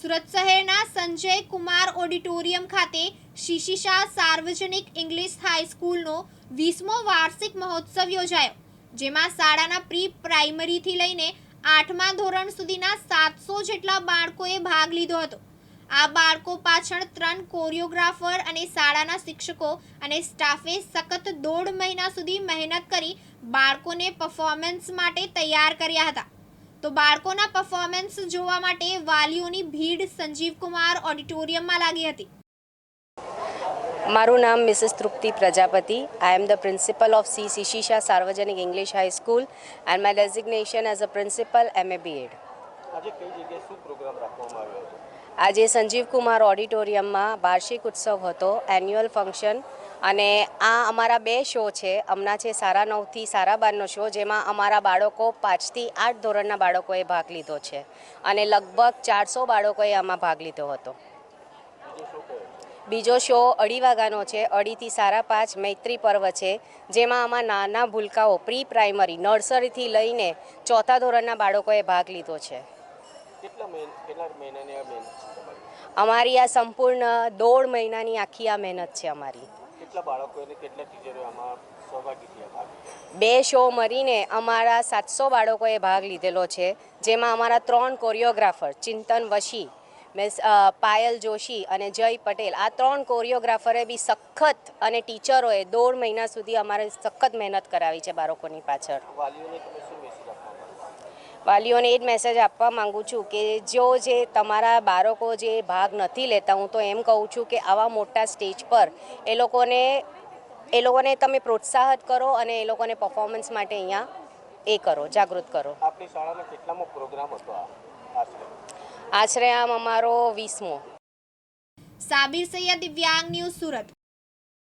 સુરત શહેરના સંજય કુમાર ઓડિટોરિયમ ખાતે શિશિશા સાર્વજનિક ઇંગ્લિશ હાઈસ્કૂલનો વીસમો વાર્ષિક મહોત્સવ યોજાયો, જેમાં શાળાના પ્રી પ્રાઇમરીથી લઈને આઠમા ધોરણ સુધીના સાતસો જેટલા બાળકોએ ભાગ લીધો હતો. આ બાળકો પાછળ ત્રણ કોરિયોગ્રાફર અને શાળાના શિક્ષકો અને સ્ટાફે સખત દોઢ મહિના સુધી મહેનત કરી બાળકોને પરફોર્મન્સ માટે તૈયાર કર્યા હતા. તો બાળકોના પરફોર્મન્સ જોવા માટે વાલીઓની ભીડ સંજીવ કુમાર ઓડિટોરિયમમાં લાગી હતી. મારું નામ Mrs Trupti Prajapati. I am the principal of C શિશિષા સાર્વજનિક English high school and my designation as a principal M A B Ed આજે કઈ જગ્યાએ શું પ્રોગ્રામ રાખવામાં આવ્યો હતો આજે સંજીવ કુમાર ઓડિટોરિયમમાં વાર્ષિક ઉત્સવ હતો એન્યુઅલ ફંક્શન અને આ અમારા બે શો છે. હમણાં છે સારા નવથી સારા બારનો શો જેમાં અમારા બાળકો પાંચથી આઠ ધોરણના બાળકોએ ભાગ લીધો છે. અને લગભગ ચારસો બાળકોએ આમાં ભાગ લીધો હતો. બીજો શો અઢી વાગ્યાનો છે. અઢીથી સારા પાંચ મૈત્રી પર્વ છે જેમાં આમાં નાના ભૂલકાઓ પ્રી પ્રાઇમરી નર્સરીથી લઈને ચોથા ધોરણના બાળકોએ ભાગ લીધો છે. અમારી આ સંપૂર્ણ દોઢ મહિનાની આખી આ મહેનત છે અમારી. કેટલા બાળકો અને કેટલા ટીચરો આમાં સહભાગી ભાગ બે શો મળીને અમારા સાતસો બાળકોએ ભાગ લીધેલો છે જેમાં અમારા ત્રણ કોરિયોગ્રાફર ચિંતન વશી મીન્સ પાયલ જોશી અને જય પટેલ. આ ત્રણ કોરિયોગ્રાફરે બી સખત અને ટીચરોએ દોઢ મહિના સુધી અમારે સખત મહેનત કરાવી છે બાળકોની પાછળ. વાલીઓને તમે શું મેસેજ આપવા માંગો વાલીઓને એ જ મેસેજ આપવા માંગુ છું કે જો જે તમારા બાળકો જે ભાગ નથી લેતા હું તો એમ કહું છું કે આવા મોટા સ્ટેજ પર એ લોકોને એ લોકોને તમે પ્રોત્સાહિત કરો અને એ લોકોને પરફોર્મન્સ માટે અહીંયા એ કરો જાગૃત કરો. આપની શાળામાં કેટલામો પ્રોગ્રામ હતો આશરે આમ અમારો વીસમો. સાબિર સૈયદ દિવ્યાંગ ન્યૂઝ સુરત.